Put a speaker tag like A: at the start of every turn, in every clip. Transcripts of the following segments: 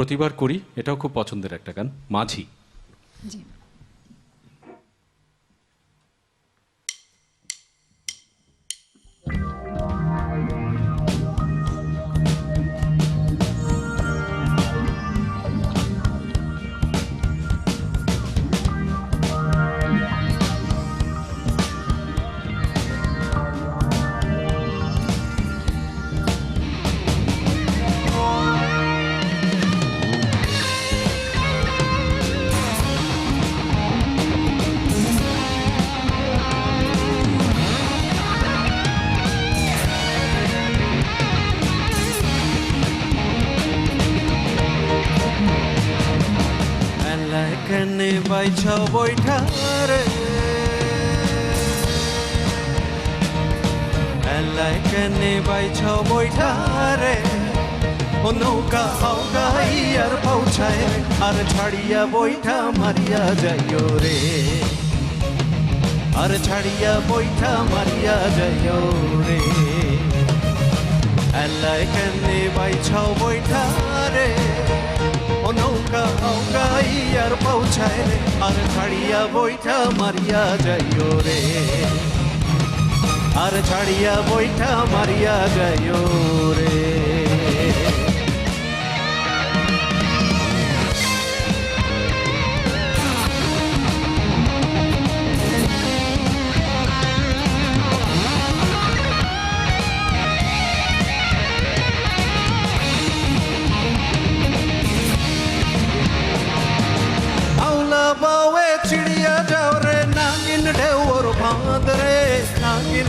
A: প্রতিবার করি এটাও খুব পছন্দের একটা গান মাঝি।
B: জি।
C: এলায় কেনে বাইছ বৈঠারে এলায় কেনে বাইছ বৈঠারে ও নৌকা হাওগাই আর পৌঁছায় আর ছাড়িয়া বৈঠা মারিয়া যাইও রে। আর ছাড়িয়া বৈঠা মারিয়া যাইও রে। এলায় কেনে বাইছ বৈঠারে রে আর ছাড়িয়া বৈঠা মারিয়া যাইও রে। আর ছাড়িয়া বৈঠা মারিয়া যাইও রে।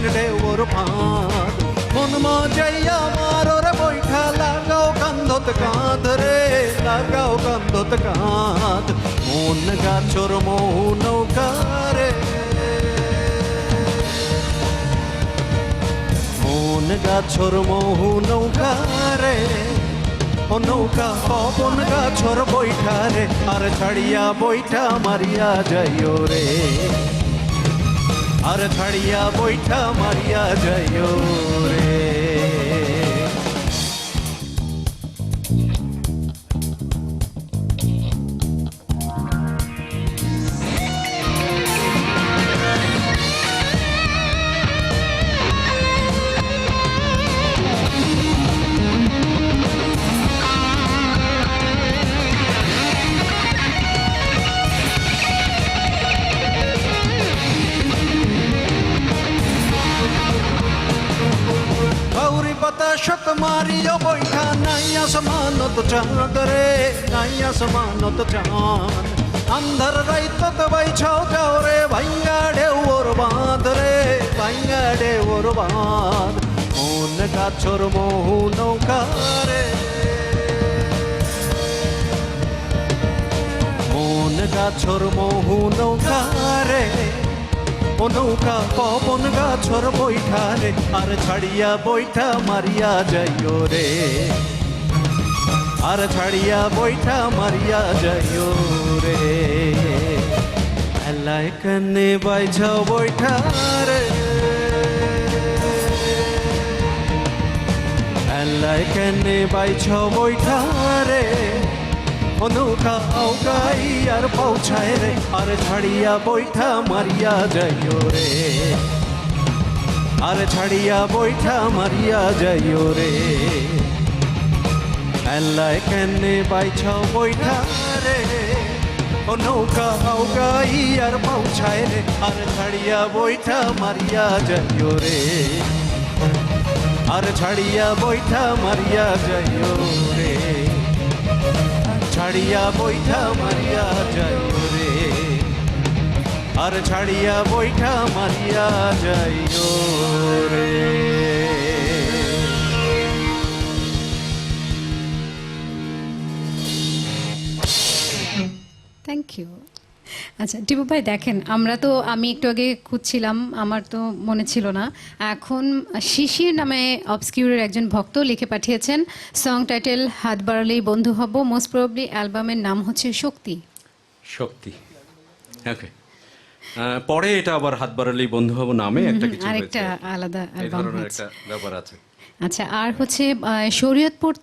C: ঢেউর ফাঁদ মন মজাইয়া মারো রে বৈঠা লাগাও কান্ধত কাঁধ রে, লাগাও কান্ধত কাঁধ। মন গাছর মৌ নৌকা রে। মন গাছর মহু নৌকা রে। ও নৌকা পবন গাছর বৈঠা রে। আর ছাড়িয়া বৈঠা মারিয়া যাইও রে। আর ছাড়িয়া বৈঠা মারিয়া যাইও মারিও বৈঠা, নাই আসমানত চাঁদ রে, নাই আসমানত চাঁদ। আন্ধার রাইতত বাইছাও যাও রে ভাঙ্গা ঢেউর বাঁধ রে ভাঙ্গা ঢেউর বাঁধ। মন গাছর মহু নৌকা রে। মন গাছর মহু নৌকা রে। নৌকা পবন গাছর বৈঠা রে আর ছাড়িয়া বৈঠা মারিয়া যাইও রে। আর ছাড়িয়া বৈঠা মারিয়া যাইও রে। এলায় কানে বাইছাও বৈঠা রে। এলায় কানে বাইছাও বৈঠা রে। নৌকা আউগাই আর পৌঁছায় রে, আর ছাড়িয়া বৈঠা মারিয়া যাইও রে। আর ছাড়িয়া বৈঠা মারিয়া যাইও রে। এল্লায় কেনে বাইছাও বৈঠা রে। ও নৌকা আউগাই আর পৌঁছায় রে, আর ছাড়িয়া বৈঠা মারিয়া যাইও রে। আর ছাড়িয়া বৈঠা মারিয়া যাইও রে। ছাড়িয়া বৈঠা মারিয়া যাইও রে আর ছাড়িয়া বৈঠা মারিয়া যাইও রে
B: থ্যাংক ইউ আচ্ছা টিপু ভাই দেখেন আমরা তো আমি একটু আগে খুঁজছিলাম আমার তো মনে ছিল না। এখন শিশির নামে অবসকিউরের একজন ভক্ত লিখে পাঠিয়েছেন সং টাইটেল হাত বাড়ালেই বন্ধু হব মোস্ট প্রবলি অ্যালবামের নাম হচ্ছে শক্তি।
A: শক্তি ওকে পরে এটা আবার হাত বাড়ালেই বন্ধু হব নামে একটা কিছু
B: আরেকটা আলাদা অ্যালবাম
A: ধরনের একটা ব্যাপার আছে।
B: আচ্ছা আর হচ্ছে শরীয়তপুর